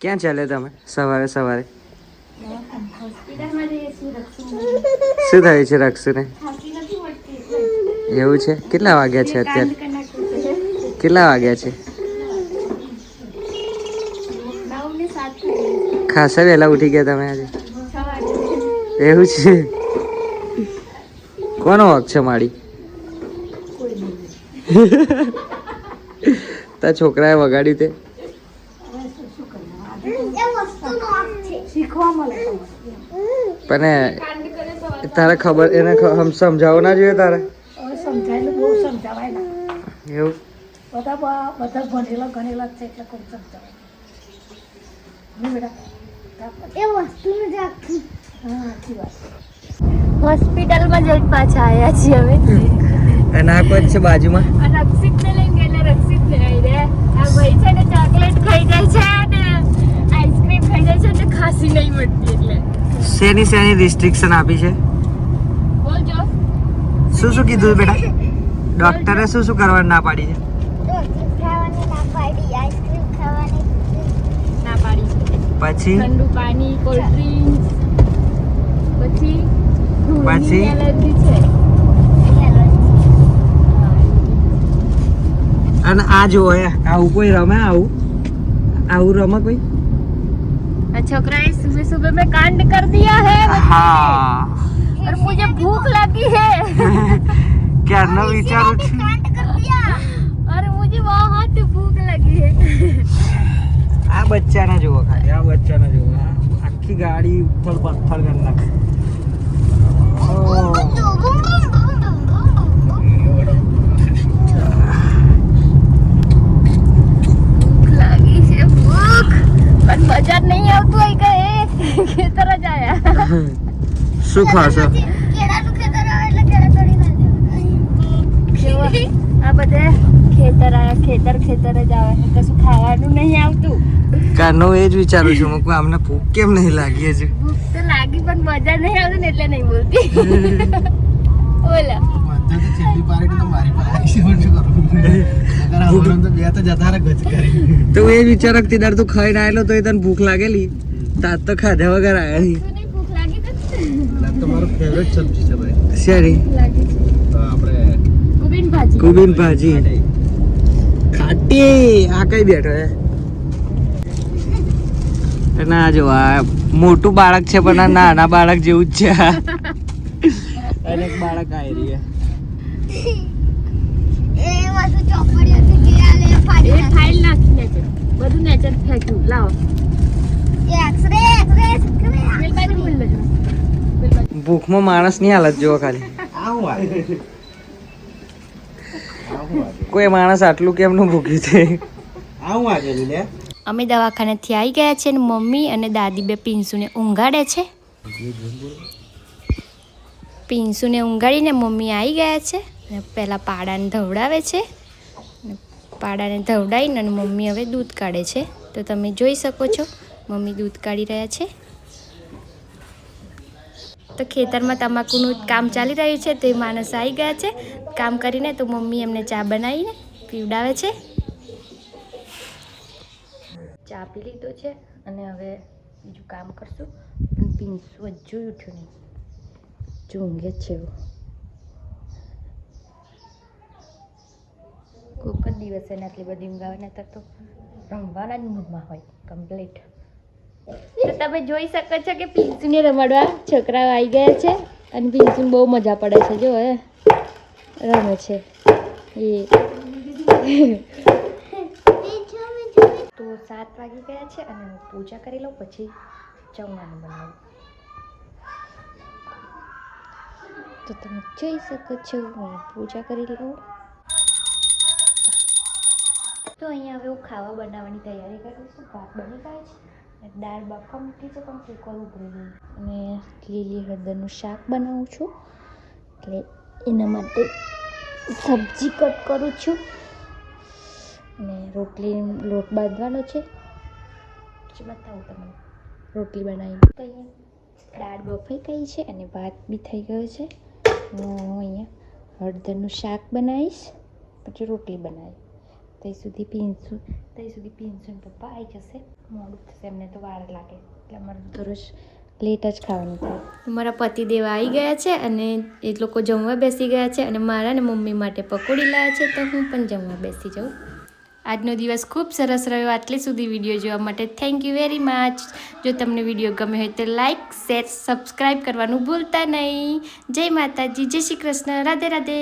ક્યાં ચાલે તમે? સવારે સવારે? શું થયું છે રક્ષુને? એવું છે? કેટલા વાગ્યા છે અત્યારે? કેટલા વાગ્યા છે? ખાસા વહેલા ઉઠી ગયા તમે આજે? એવું છે? કોનો વાક છે માડી તા છોકરાએ વગાડી તે? શીખવા મળે પણ તારે ખબર એને સમજાવવું ના જોઈએ તારે? સમજાયેલું બહુ સમજાવાય ના. એવું? બધા બધા ભણેલા ગણેલા છે એટલે કોઈ સમજાવાય નહીં. બેટા? એ વસ્તુ હા સાચી વાત. હોસ્પિટલમાં જઈને પાછા આવ્યા છીએ હવે અને આ કોઈ છે બાજુમાં? આ રક્ષિતને લઈને ગયેલા રક્ષિતને આવી આ ભાઈ છે ને ચોકલેટ ખાઈ જાય છે અને આઈસ્ક્રીમ ખાઈ જાય છે એટલે ખાંસી નહીં મળતી એટલે શેની શેની રિસ્ટ્રિક્શન આપી છે? શું શું કીધું બેટા? ડોક્ટરે શું શું કરવાનું ના પાડી છે? ના પાડી છે પછી? ઠંડુ પાણી કોલ્ડ ડ્રિંક્સ પછી પછી? એલર્જી છે. અને આ જોવે આવું કોઈ રમે આવું? આવું રમે કોઈ? આ છોકરાએ सुबह सुबह में कांड कर दिया है હા और मुझे भूख लगी है ક્યારનો વિચારું છું और मुझे बहुत भूख लगी है આ બચ્ચાને જુઓ ખાલી આ બચ્ચાને જુઓ આ આખી ગાડી ઉથલ પથ્થર કરી નાખે નહીં આવતું હોય કે ખેતર જ આયા. શું ખાશો? જુઓ, આ બધે ખેતર આયા ખેતર ખેતર જ આવે. કશું ખાવાનું નહીં આવતું. કારનો એ જ વિચારું છું હું આમને ભૂખ કેમ નહીં લાગી હજુ? ભૂખ તો લાગી પણ મજા નહીં આવતી ને એટલે નહીં બોલતી. બોલો. તો એ જ વિચારો કે તીદાર તું ખાઈને આવેલો તો એ તને ભૂખ લાગેલી? તાત તો ખાધા વગર આવ્યા નહીં ભૂખ તમારું ફેવરેટ સબ્જી છે ભાઈ. શેરી લાગી છે. તો આપણે કુબીન ભાજી. કુબીન ભાજી. ખાટી. આ કઈ બેઠો હે? ના જો આ મોટું બાળક છે પણ નાના બાળક જેવું જ છે. અને એક બાળક આવી રહી. એ નાખી. નેચર બધું નેચર ફેંક્યું. લાવો. બાજુ ભૂખમાં માણસની હાલત જોવો ખાલી. આવું કોઈ માણસ આટલું કેમનું ભૂખ્યું છે? આવું વાગે લે અમે દવાખાનેથી આવી ગયા છે ને મમ્મી અને દાદી બે પિન્સુને ઊંઘાડે છે. પિન્સુને ઊંઘાડીને મમ્મી આવી ગયા છે ને પહેલાં પાડાને ધવડાવે છે. પાડાને ધવડાવીને અને મમ્મી હવે દૂધ કાઢે છે. તો તમે જોઈ શકો છો, મમ્મી દૂધ કાઢી રહ્યા છે. તો ખેતરમાં તમાકુનું કામ ચાલી રહ્યું છે તો એ માણસ આવી ગયા છે. કામ કરીને તો મમ્મી એમને ચા બનાવીને પીવડાવે છે. ચા પી લીધો છે અને હવે બીજું કામ કરશું. પણ પીંસું હજુ ઉઠ્યું નહીં. જ છે કોઈક જ દિવસે એને આટલી બધી ઊંઘ આવે નહીતર તો રમવાના જ મૂડમાં હોય કમ્પ્લીટ તો તમે જોઈ શકો છો કે પિન્સુને રમાડવા છોકરાઓ આવી ગયા છે અને પિન્સુને બહુ મજા પડે છે જો હવે રમે છે. એ. તો સાત વાગી ગયા છે અને હું પૂજા કરી લઉં પછી જમવાનું બનાવું. તો તમે જોઈ શકો છો, હું પૂજા કરી લઉં. તો અહીંયા હવે હું ખાવા બનાવવાની તૈયારી કરું છું. ભાત બની ગયા છે. અને દાળ બાફવા મૂકી છે, પણ કુકર ઉભરી ગયું. અને લીલી હળદરનું શાક બનાવું છું. એટલે એના માટે સબ્જી કટ કરું છું. અને રોટલી લોટ બાંધવાનો છે. બતાવું તમને. રોટલી બનાવી. દાળ બફાઈ ગઈ છે અને ભાત બી થઈ ગયો છે. હું અહીંયા હળદરનું શાક બનાવીશ, પછી રોટલી બનાવી ત્યાં સુધી પીનસું ત્યાં સુધી પીનસું પપ્પા આવી જશે, મોડું થશે, એમને તો વાર લાગે એટલે અમારે દરરોજ લેટ જ ખાવાનું થાય. મારા પતિદેવ આવી ગયા છે અને એ લોકો જમવા બેસી ગયા છે અને મારા ને મમ્મી માટે પકોડી લાવ્યા છે, તો હું પણ જમવા બેસી જાઉં. આજનો દિવસ ખૂબ સરસ રહ્યો. આટલી સુધી વીડિયો જોવા માટે થેન્ક યુ વેરી મચ જો તમને વીડિયો ગમે હોય તો લાઇક શેર સબસ્ક્રાઈબ કરવાનું ભૂલતા નહીં. જય માતાજી, જય શ્રી કૃષ્ણ. રાધે રાધે.